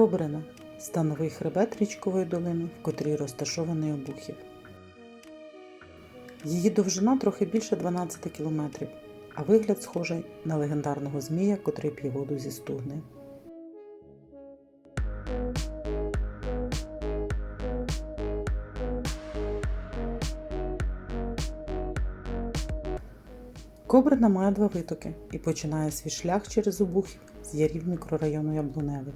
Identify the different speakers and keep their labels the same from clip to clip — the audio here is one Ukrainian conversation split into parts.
Speaker 1: Кобрина становий хребет річкової долини, в котрій розташований обухів. Її довжина трохи більше 12 кілометрів, а вигляд схожий на легендарного змія, котрий п'є воду зі стугни. Кобрина має два витоки і починає свій шлях через обухів з ярів мікрорайону Яблуневий.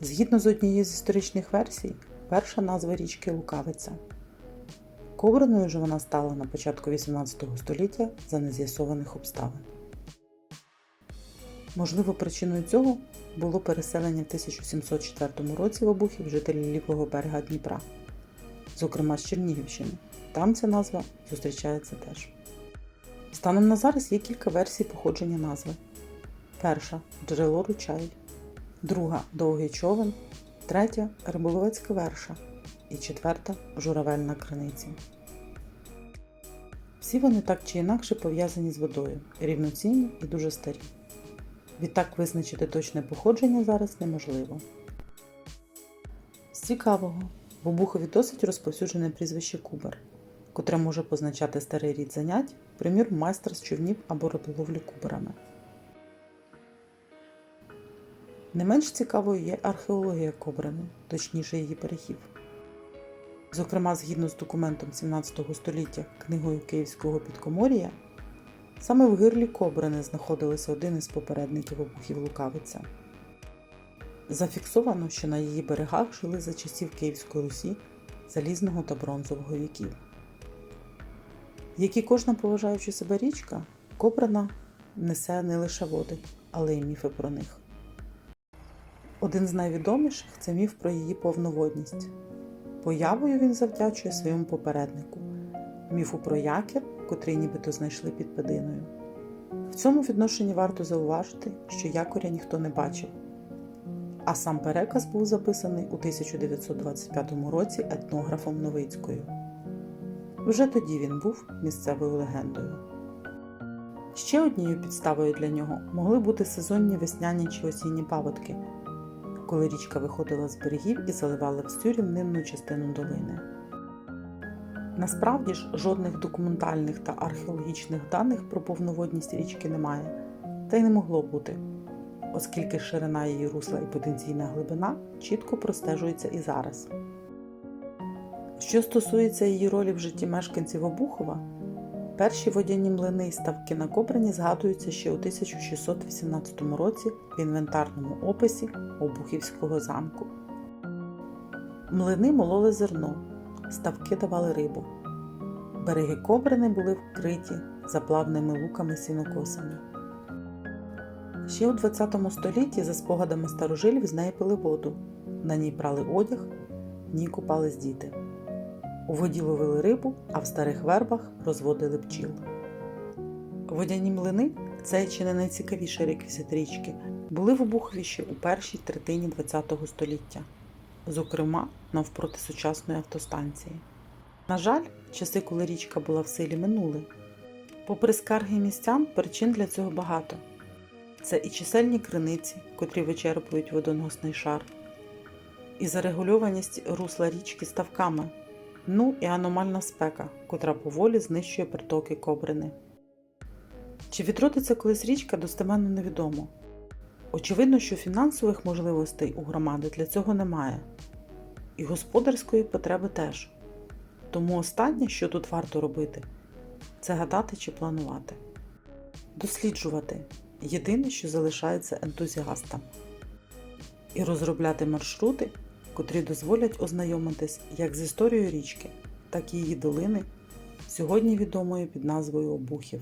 Speaker 1: Згідно з однією з історичних версій, перша назва річки Лукавиця. Кобриною ж вона стала на початку 18 століття за нез'ясованих обставин. Можливо, причиною цього було переселення в 1704 році в Обухів жителів лівого берега Дніпра, зокрема з Чернігівщини. Там ця назва зустрічається теж. Станом на зараз є кілька версій походження назви. Перша джерело ручай, друга довгий човен, третя риболовецька верша і четверта журавельна криниця. Всі вони так чи інакше пов'язані з водою, рівноцінні і дуже старі. Відтак визначити точне походження зараз неможливо. З цікавого, в Обухові досить розповсюджене прізвище Кубер, котре може позначати старий рід занять, примір майстер з човнів або риболовлі куберами. Не менш цікавою є археологія Кобрини, точніше її перехів. Зокрема, згідно з документом 17 століття книгою Київського підкомор'я, саме в гирлі Кобрини знаходилися один із попередників обухів Лукавиця. Зафіксовано, що на її берегах жили за часів Київської Русі залізного та бронзового віків. Як і кожна поважаюча себе річка, Кобрина несе не лише води, але й міфи про них. Один з найвідоміших це міф про її повноводність. Появою він завдячує своєму попереднику міфу про якір, котрий нібито знайшли під пединою. В цьому відношенні варто зауважити, що якоря ніхто не бачив, а сам переказ був записаний у 1925 році етнографом Новицькою. Вже тоді він був місцевою легендою. Ще однією підставою для нього могли бути сезонні весняні чи осінні паводки, коли річка виходила з берегів і заливала всю рівнинну частину долини. Насправді ж жодних документальних та археологічних даних про повноводність річки немає, та й не могло бути, оскільки ширина її русла і потенційна глибина чітко простежуються і зараз. Що стосується її ролі в житті мешканців Обухова, перші водяні млини і ставки на Кобрині згадуються ще у 1618 році в інвентарному описі Обухівського замку. Млини мололи зерно, ставки давали рибу. Береги Кобрини були вкриті заплавними луками сінокосами. Ще у 20 столітті, за спогадами старожилів, з неї пили воду. На ній прали одяг, в ній купались діти. У воді ловили рибу, а в старих вербах розводили бджіл. Водяні млини це чи не найцікавіший реквізит річки, були в Обухові ще у першій третині ХХ століття, зокрема навпроти сучасної автостанції. На жаль, часи, коли річка була в силі, минули. Попри скарги містян, причин для цього багато. Це і чисельні криниці, котрі вичерпують водоносний шар, і зарегульованість русла річки ставками, ну і аномальна спека, котра поволі знищує притоки Кобрини. Чи відродиться колись річка, достеменно невідомо. Очевидно, що фінансових можливостей у громади для цього немає, і господарської потреби теж. Тому останнє, що тут варто робити, це гадати чи планувати. Досліджувати єдине, що залишається ентузіастам, і розробляти маршрути, котрі дозволять ознайомитись як з історією річки, так і її долини, сьогодні відомої під назвою Обухів.